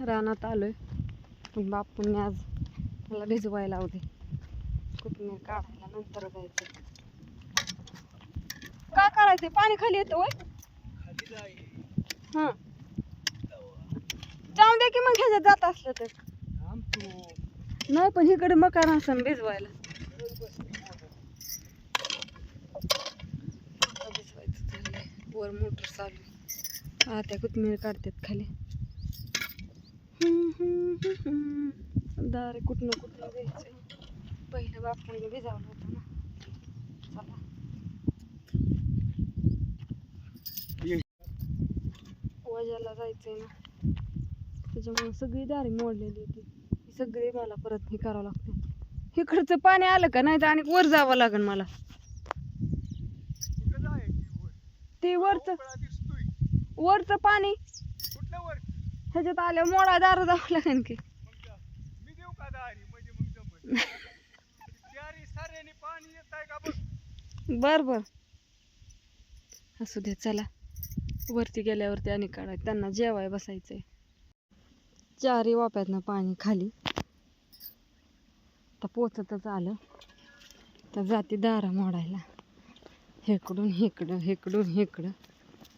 रानात आलो आहे बापूंनी आज मला भिजवायला होते कुठून काढायला नंतर जायचं. काय करायचंय पाणी खाली येतं वय हा. जाऊन दे की मग ह्याच्यात जात असलं तर. नाही पण इकडे मकान असं भिजवायला. भिजवायचं वर मोटर चालू आता त्या काढतात खाली. दारे कुठनं कुठनं द्यायचंय पहिलं बापून भिजावलं होतं ना. चला. वजाला जायचंय ना. त्याच्यामुळे सगळी दारी मोडलेली होती. ही सगळी मला परत हे करावं लागते इकडचं पाणी आलं का नाही तर आणि वर जावं लागेल मला. ते वरचं. वरचं पाणी. ह्याच्यात आलं मोडा दार जावं लागेल की. बर बर. असू दे चला. वरती गेल्यावरती आणि काढायचं त्यांना जेवाय बसायचंय. चारही वाप्यातनं पाणी खाली. तर पोचतच आलं. तर जाते दारा मोडायला. हेकडून हेकडं हेकडून हेकडं.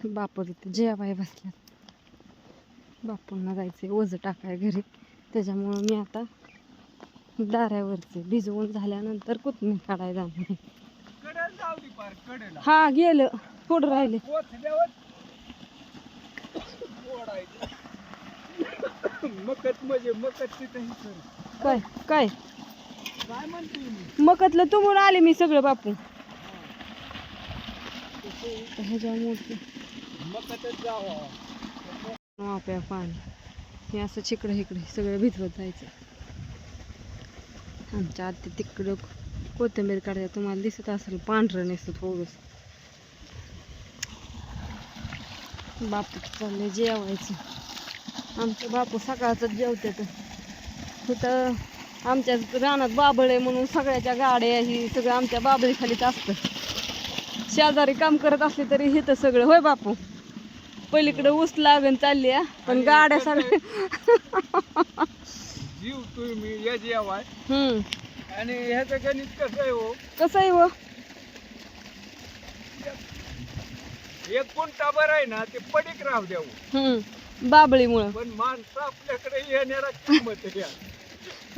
बापू तिथे जेवाय बसल्यात. बापूंना जायचंय ओझं टाकाय घरी. त्याच्यामुळं मी आता दाऱ्यावरचे भिजवून झाल्यानंतर कुठून काढायला जाणार हा गेलं. थोडं राहिले. म्हणजे काय काय? मकतलं तुमून आले मी सगळं बापू ह्याच्यामुळे मकतच जावा. वाप्या पाणी हे असं चिकडं इकडे सगळं भिजवत जायचं. आमच्या आत्या तिकडं कोथिंबीर काढायला तुम्हाला दिसत असेल पांढरं नेसत थोडंस बापू चालले जेवायचं. आमचे बापू सकाळचं जेवतात. तिथं आमच्या रानात बाबळ आहे म्हणून सगळ्याच्या गाड्या ही सगळं आमच्या बाबळीखालीच असतं. शेजारी काम करत असले तरी हे तर सगळं होय बापू? पलीकडे ऊस लागण चालली पण गाड्या सगळ्या जीव तुम्ही या जेवाय हम्म. आणि ह्याचं गणित कसं आहे हो? कसं आहे व एक गुंठा बरं आहे ना ते पडीक राहू द्यावं हम्म. बाबळीमुळं. पण माणसं आपल्याकडे येण्याला किंमत आहे या.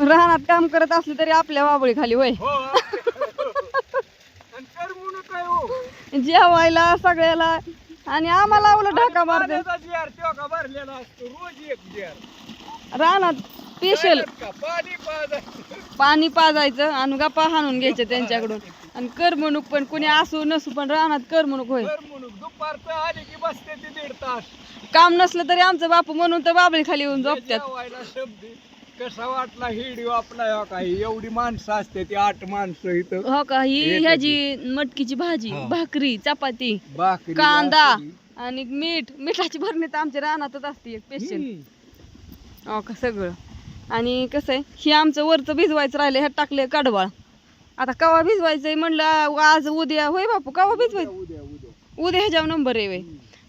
रानात काम करत असले तरी आपल्या बाबळी खाली होय. हो. आणि कर म्हणून काय हो? जेवायला सगळ्याला आणि आम्हाला आवलं ढाका मारते. पाण्याचा जार तेव्हा का भरलेला असतो? रोज एक जार. रानात स्पेशल का? पाणी पाजायचं. पाणी पाजायचं आणि गप्पा हाणून घ्यायचे त्यांच्याकडून. आणि करमणूक पण कुणी असू नसू पण रानात करमणूक होय. कर म्हणून दुपारचं आले की बसते ते दीड तास. काम नसलं तरी आमचं बापू म्हणून तर बाबळी खाली येऊन जेवायला शब्द कसा वाटला हिडिओ आपला ह्या काही? एवढी माणसं असते ती आठ माणसं इथं. हो का? ही येते ह्याची मटकीची भाजी हा. भाकरी चपाती भाकरी कांदा भाकरी. आणि मीठ. मिठाची भरणी तर आमच्या रानातच असते एक हम्म. हो का? सगळं. आणि कसं आहे हे आमचं वरचं भिजवायचं राहिलं ह्यात टाकले कडवाळ. आता कवा भिजवायचंय म्हणलं आज उद्या होय बापू कवा भिजवायचं? उद्या उद्या. उद्या ह्याच्यावर नंबर आहे वय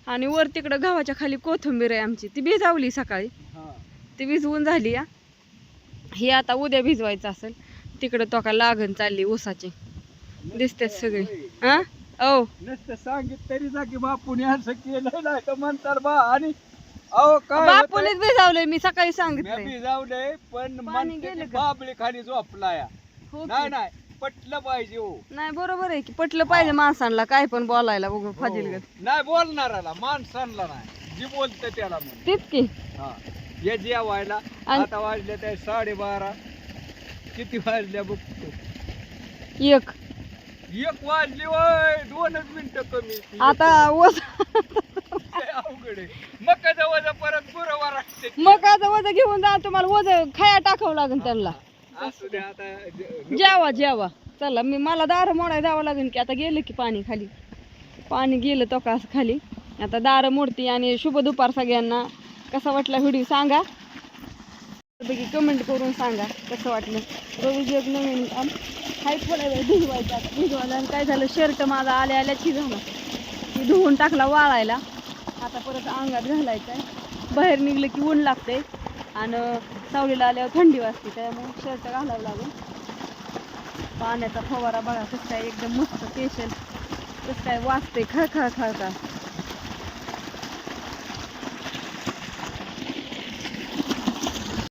आणि वर तिकडं गव्हाच्या खाली कोथिंबीर आहे आमची ती भिजावली सकाळी. हा. ती भिजवून झाली या ही आता उद्या भिजवायचं असेल तिकडं तो का लागण चालली ऊसाची. दिसतेत सगळी. हा ओ नसतं सांगित तरी जा की बापूने असं केलं नाही तर म्हणतात बा आणि अहो काय बापूनेच भिजावलंय मी सकाळी मी सांगितलंय जाऊले पण म्हणते गेलं की? बाबळी खाली झोपला या हो की? नाही नाही पटलं पाहिजे हो. नाही बरोबर आहे की पटलं पाहिजे माणसांना काय पण बोलायला बघू फाजील हो. नाही बोलणाराला माणसांना नाही. जी बोलत त्याला म्हणून. तीच की. हा. ये जेवायला आणि- आता वाजले ते साडेबारा. किती वाजल्या बघतो एक. एक वाजली वय दोनच मिनिटं कमी आता लय अवघड आहे. मग कदा वजा परत असते. मग आता वज घेऊन जा तुम्हाला वज खाया टाकावं लागेल त्यांना. असू दे आता ज- जेवा जेवा. चला मी मला दार मोडाय जावं लागेल की आता गेलं की पाणी खाली. पाणी गेलं तो का असं खाली. आता दार मोडती आणि शुभ दुपार सगळ्यांना. कसा वाटला व्हिडिओ सांगा. पैकी कमेंट करून सांगा कसं वाटलं. रोज एक नवीन काम. हाय थोडा वेळ भिजवायचा. भिजवायला आणि काय झालं शर्ट माझा आल्या आल्याची झाला. मी धुवून टाकला वाळायला. आता परत अंगात घालायचा आहे बाहेर निघलं की ऊन लागते आणि सावलीला आल्यावर थंडी वाजते त्यामुळे शर्ट घालावं लागून पाण्याचा फवारा बघा कसं काय एकदम मस्त स्पेशल कसं काय वाजते खळ खळ